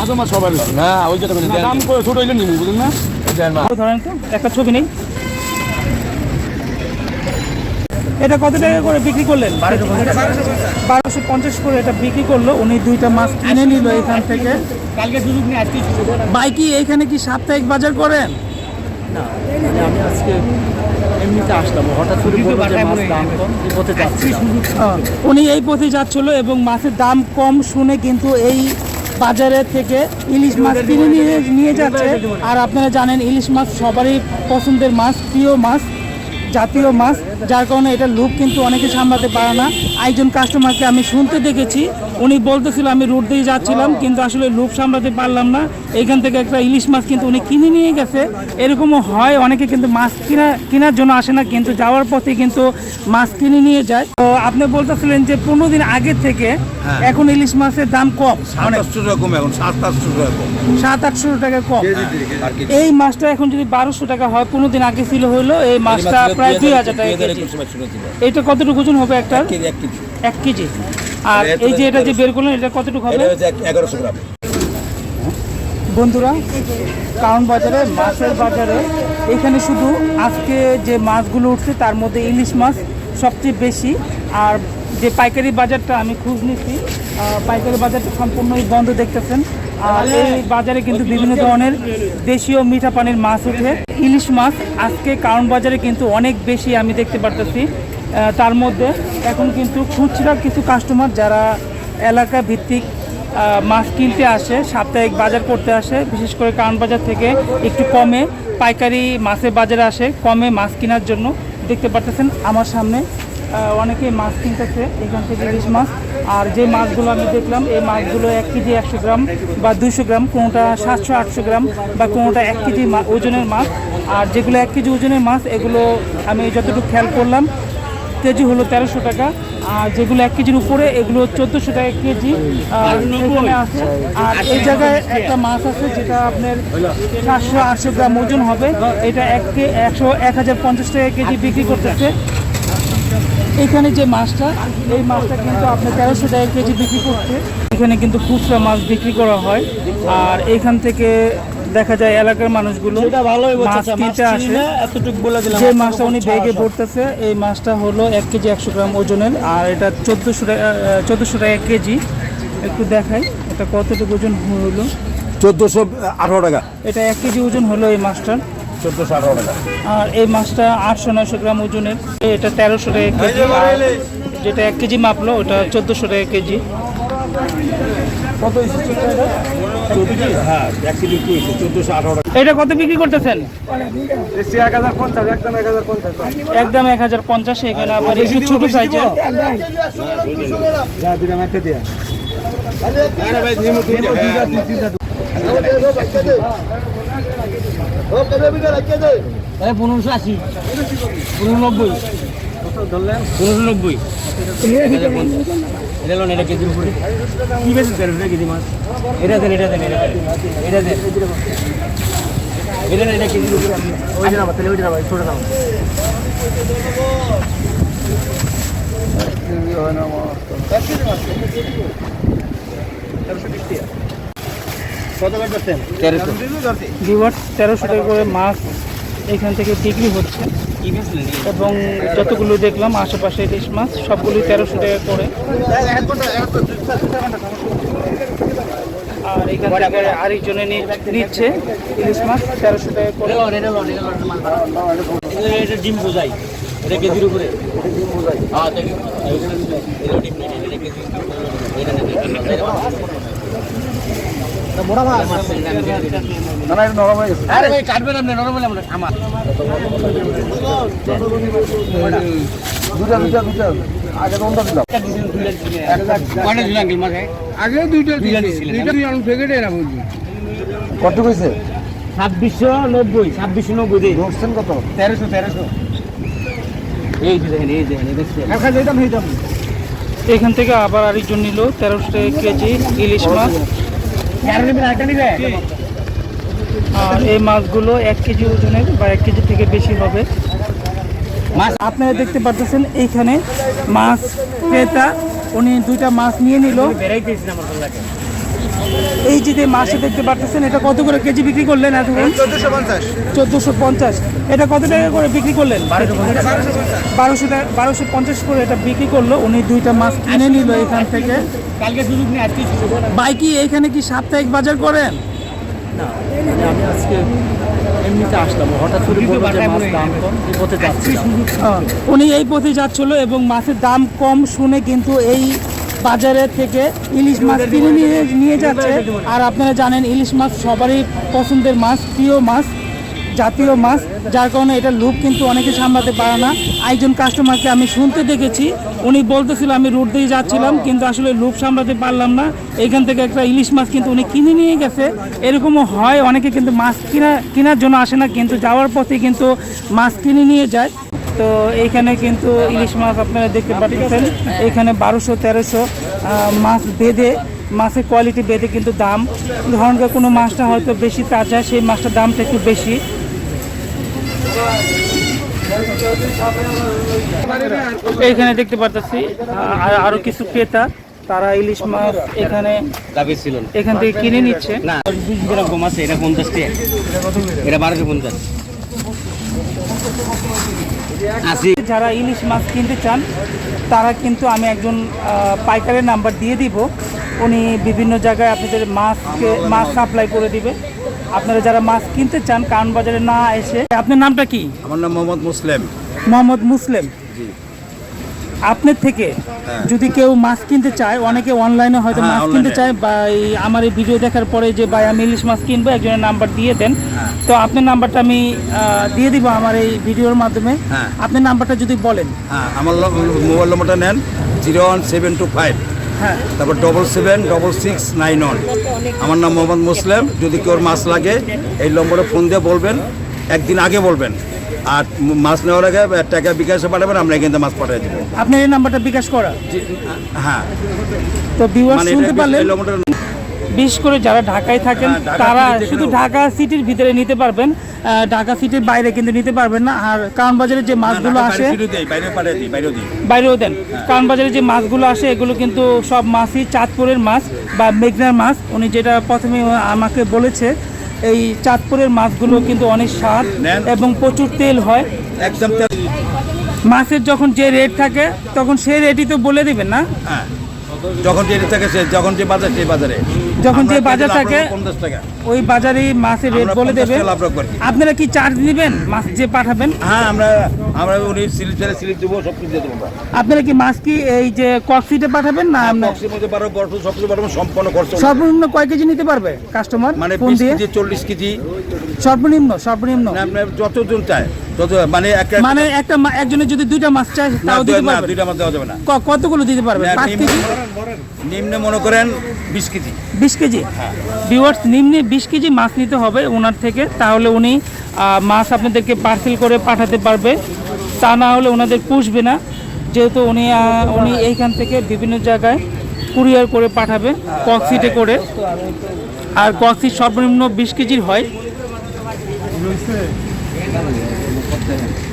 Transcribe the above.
আজও মাছ না একটা ছবি নেই এটা কত টাকা করে বিক্রি করলেন? বারোশো পঞ্চাশ করে এটা বিক্রি করল। উনি দুইটা মাছ কিনে নিল এখান থেকে। কালকে সুযোগ কি এইখানে কি সাপ্তাহিক বাজার করেন? আজকে এমনিতে আসলাম। হঠাৎ করে বলল যে মাছ দাম কম এই পথে যাচ্ছি উনি এই পথে যাচ্ছিল এবং মাছের দাম কম শুনে কিন্তু এই বাজারের থেকে ইলিশ মাছ কিনে নিয়ে নিয়ে যাচ্ছে। আর আপনারা জানেন ইলিশ মাছ সবারই পছন্দের মাছ প্রিয় মাছ জাতীয় মাছ। যার কারণে এটা লোভ কিন্তু অনেকে সামলাতে পারে না। একজন কাস্টমারকে আমি শুনতে দেখেছি উনি বলতেছিল আমি রোড দিয়ে যাচ্ছিলাম কিন্তু আসলে লোভ সামলাতে পারলাম না। এইখান থেকে একটা ইলিশ মাছ কিন্তু উনি কিনে নিয়ে গেছে। এরকমও হয় অনেকে কিন্তু মাছ কিনা কেনার জন্য আসে না কিন্তু যাওয়ার পথে কিন্তু মাছ কিনে নিয়ে যায়। তো আপনি বলতেছিলেন যে পনেরো দিন আগে থেকে এখন ইলিশ মাছের দাম কম অনেক। টাকা কম এখন সাত আটশো টাকা কম সাত আটশো টাকা কম। এই মাছটা এখন যদি বারোশো টাকা হয় পনেরো দিন আগে ছিল হইল এই মাছটা প্রায় দুই হাজার টাকা এটা কতটুকু ওজন হবে একটা? এক কেজি আর এই যে এটা যে বের করলেন এটা কতটুকু হবে? এগারোশো গ্রাম। বন্ধুরা কারণ বাজারে মাছের বাজারে এখানে শুধু আজকে যে মাছগুলো উঠছে তার মধ্যে ইলিশ মাছ সবচেয়ে বেশি। আর যে পাইকারি বাজারটা আমি খোঁজ নিচ্ছি পাইকারি বাজারটা সম্পূর্ণই বন্ধ দেখতেছেন। আর এই বাজারে কিন্তু বিভিন্ন ধরনের দেশীয় মিঠা পানির মাছ ওঠে ইলিশ মাছ। আজকে কারণ বাজারে কিন্তু অনেক বেশি আমি দেখতে পারতেছি। তার মধ্যে এখন কিন্তু খুচরা কিছু কাস্টমার যারা এলাকা ভিত্তিক মাছ কিনতে আসে, সাপ্তাহিক বাজার করতে আসে, বিশেষ করে কারণ বাজার থেকে একটু কমে পাইকারি মাছের বাজারে আসে, কমে মাছ কেনার জন্য। দেখতে পারতেছেন আমার সামনে অনেকে মাছ কিনতেছে, এখান থেকে ইলিশ মাছ। আর যে মাছগুলো আমি দেখলাম, এই মাছগুলো এক কেজি একশো গ্রাম বা দুশো গ্রাম, কোনোটা সাতশো, আটশো গ্রাম বা কোনোটা এক কেজি ওজনের মাছ। আর যেগুলো এক কেজি ওজনের মাছ, এগুলো আমি যতটুকু খেয়াল করলাম, কেজি হলো তেরোশো টাকা। আর যেগুলো এক কেজির উপরে, এগুলো চোদ্দোশো টাকা কেজি আর আছে। আর এই জায়গায় একটা মাছ আছে, যেটা আপনার সাতশো, আটশো গ্রাম ওজন হবে। এটা এক একশো, এক হাজার পঞ্চাশ টাকা কেজি বিক্রি করতেছে। এখানে যে মাছটা এই মাছটা কিন্তু আপনার তেরোশো টাকা কেজি বিক্রি করছে। এখানে কিন্তু খুচরা মাছ বিক্রি করা হয়। আর এখান থেকে দেখা যায় এলাকার মানুষগুলো মাছ কিনতে আসে। যে মাছটা উনি ব্যাগে পড়তেছে এই মাছটা হলো এক কেজি একশো গ্রাম ওজনের। আর এটা চোদ্দোশো টাকা চোদ্দোশো টাকা কেজি। একটু দেখাই এটা কতটুকু ওজন হলো? চোদ্দোশো আঠারো টাকা। এটা এক কেজি ওজন হলো এই মাছটার। চোদ্দোশো আঠারো টাকা। আর এই মাছটা আটশো নয়শো গ্রাম ওজনের। এটা তেরোশো টাকা কেজি। যেটা এক কেজি মাপলো ওটা চোদ্দোশো টাকা কেজি। কত হ্যাঁ এটা কত বিক্রি করতেছেন? একদম এক হাজার পঞ্চাশ। এখানে আবার একটু ছোটো সাইজের দিয়া। পনেরোশো আশি। পনেরো নব্বই। পনেরোশো নব্বই। এটা লোন এটা কেজির উপরে। কি বেশি দেড় কেজি মাছ? এটা দেন এটা দেন এটা দেন এটা এটা কেজির উপরে। তাহলে ছোটো দাম তেরোশো। টাকা করে মাছ এখান থেকে বিক্রি হচ্ছে। এবং যতগুলো দেখলাম আশেপাশে ইলিশ মাছ সবগুলোই তেরোশো টাকা করে। আর এখান থেকে আরেকজনে নিচ্ছে ইলিশ মাছ তেরোশো টাকা করে। ডিম বোঝাই। এটা কেজির উপরে। হ্যাঁ আগে দুইটা কত কইছে ছাব্বিশশো নব্বই ছাব্বিশশো নব্বই ধরছেন কত তেরোশো তেরোশো এই দেখেন এই দেখেন। এখন থেকে আবার আরেকজন নিল, তেরোশো কেজি ইলিশ মাছ। আর এই মাছগুলো এক কেজি ওজনের বা এক কেজি থেকে বেশি হবে। মাছ আপনারা দেখতে পাচ্ছেন এইখানে মাছ ক্রেতা উনি দুইটা মাছ নিয়ে নিল। এই যে যে মাছটা দেখতে পারতেছেন এটা কত করে কেজি বিক্রি করলেন এতক্ষণ চোদ্দশো পঞ্চাশ। চোদ্দোশো পঞ্চাশ। এটা কত টাকা করে বিক্রি করলেন? বারোশো টাকা বারোশো পঞ্চাশ করে এটা বিক্রি করল। উনি দুইটা মাছ কিনে নিল এখান থেকে। কালকে সুযোগ নেই আজকে ভাই কি এইখানে কি সাপ্তাহিক বাজার করেন? না আমি আজকে এমনিতে আসলাম। হঠাৎ করে উনি এই পথে যাচ্ছিল এবং মাছের দাম কম শুনে কিন্তু এই বাজারে থেকে ইলিশ মাছ কিনে নিয়ে নিয়ে যাচ্ছে। আর আপনারা জানেন, ইলিশ মাছ সবারই পছন্দের মাছ, প্রিয় মাছ, জাতীয় মাছ। যার কারণে এটা লুপ কিন্তু অনেকে সামলাতে পারে না। একজন কাস্টমারকে আমি শুনতে দেখেছি, উনি বলতেছিল, আমি রোড দিয়ে যাচ্ছিলাম, কিন্তু আসলে লুপ সামলাতে পারলাম না। এখান থেকে একটা ইলিশ মাছ কিন্তু উনি কিনে নিয়ে গেছে। এরকমও হয়, অনেকে কিন্তু মাছ কিনা, কেনার জন্য আসে না, কিন্তু যাওয়ার পথে কিন্তু মাছ কিনে নিয়ে যায়। তো এইখানে কিন্তু ইলিশ মাছ আপনারা দেখতে পাচ্ছেন। এখানে বারোশো তেরোশো মাছ বেঁধে মাছের কোয়ালিটি বেঁধে কিন্তু দাম। ধরুন কোনো মাছটা হয়তো বেশি তাজা সেই মাছটার দামটা একটু বেশি। এইখানে দেখতে পাচ্ছি আর আরও কিছু ক্রেতা তারা ইলিশ মাছ এখানে দাবি ছিল এখান থেকে কিনে নিচ্ছে। না আছে এটা পঞ্চাশ টাকা। এটা বারোশো পঞ্চাশ। আশি যারা ইলিশ মাছ কিনতে চান তারা কিন্তু আমি একজন পাইকারের নাম্বার দিয়ে দিব। উনি বিভিন্ন জায়গায় আপনাদের মাছকে মাছ সাপ্লাই করে দিবে। আপনারা যারা মাছ কিনতে চান কারণ বাজারে না এসে আপনার নামটা কি? আমার নাম মোহাম্মদ মুসলিম। মোহাম্মদ মুসলিম। আপনার থেকে যদি কেউ মাছ কিনতে চায় অনেকে অনলাইনে হয়তো হ্যাঁ, মাছ কিনতে চায় বা আমার এই ভিডিও দেখার পরে যে ভাই আমি ইলিশ মাছ কিনবো একজনের নাম্বার দিয়ে দেন। হ্যাঁ। তো আপনার নাম্বারটা আমি দিয়ে দিব আমার এই ভিডিওর মাধ্যমে। হ্যাঁ। আপনার নাম্বারটা যদি বলেন। হ্যাঁ আমার মোবাইল নম্বরটা নেন zero one seven two five হ্যাঁ। তারপর double seven double six nine one আমার নাম মোহাম্মদ মুসলিম। যদি কেউ মাছ লাগে এই নম্বরে ফোন দিয়ে বলবেন একদিন আগে বলবেন। আর মাছ নেওয়ার আগে টাকা বিকাশে পাঠাবেন আমরা থেকে মাছ পাঠিয়ে দেবো। আপনার এই নাম্বারটা বিকাশ করা? হ্যাঁ। তো ভিউয়ার্স মানে শুনতে পারলেন? বিশেষ করে যারা ঢাকায় থাকেন হ্যাঁ, তারা শুধু ঢাকা সিটির ভিতরে নিতে পারবেন। ঢাকা সিটির বাইরে কিন্তু নিতে পারবেন না। আর কারণ বাজারে যে মাছগুলো আসে বাইরেও দেন। কারণ বাজারে যে মাছগুলো আসে এগুলো কিন্তু সব মাছই চাঁদপুরের মাছ বা মেঘনার মাছ। উনি যেটা প্রথমে আমাকে বলেছে এই চাঁদপুরের মাছগুলো কিন্তু অনেক স্বাদ। এবং প্রচুর তেল হয়। একদম মাছের যখন যে রেট থাকে তখন সেই রেটই তো বলে দিবেন না? হ্যাঁ। যখন যে রেট থাকে সে যখন যে বাজার সেই বাজারে। যখন যে বাজার থাকে ওই বাজারে মাছের রেট বলে দেবে। আপনারা কি চার্জ নেবেন মাছ যে পাঠাবেন? হ্যাঁ আমরা আমরা উনি স্লিপ ছেড়ে স্লিপ দেবো সব কিছু দিয়ে দেবো আপনারা কি মাছ কি এই যে কক্সিটে পাঠাবেন না আমরা বক্সের মধ্যে বারো বর্ষ সব কিছু বারো সম্পন্ন খরচ। সর্বনিম্ন কয় কেজি নিতে পারবে কাস্টমার মানে ফোন বিশ দিয়ে? কেজি চল্লিশ কেজি। সর্বনিম্ন সর্বনিম্ন। না, আপনার যতজন চায়। মানে মানে একটা মা- একজনের যদি দুইটা মাছ চায় তাও দিতে দুইটা মাছ দেওয়া যাবে না। কতগুলো দিতে কেজি? নিম্নে মনে করেন বিশ কেজি। বিশ কেজি? ভিওয়ার্স নিম্নে বিশ কেজি মাছ নিতে হবে ওনার থেকে। তাহলে উনি মাছ আপনাদেরকে পার্সেল করে পাঠাতে পারবে। তা না হলে ওনাদের পুষবে না। যেহেতু উনি উনি এইখান থেকে বিভিন্ন জায়গায় কুরিয়ার করে পাঠাবে কক্সিটে করে। আর কক্সিট সর্বনিম্ন বিশ কেজির হয়। 네.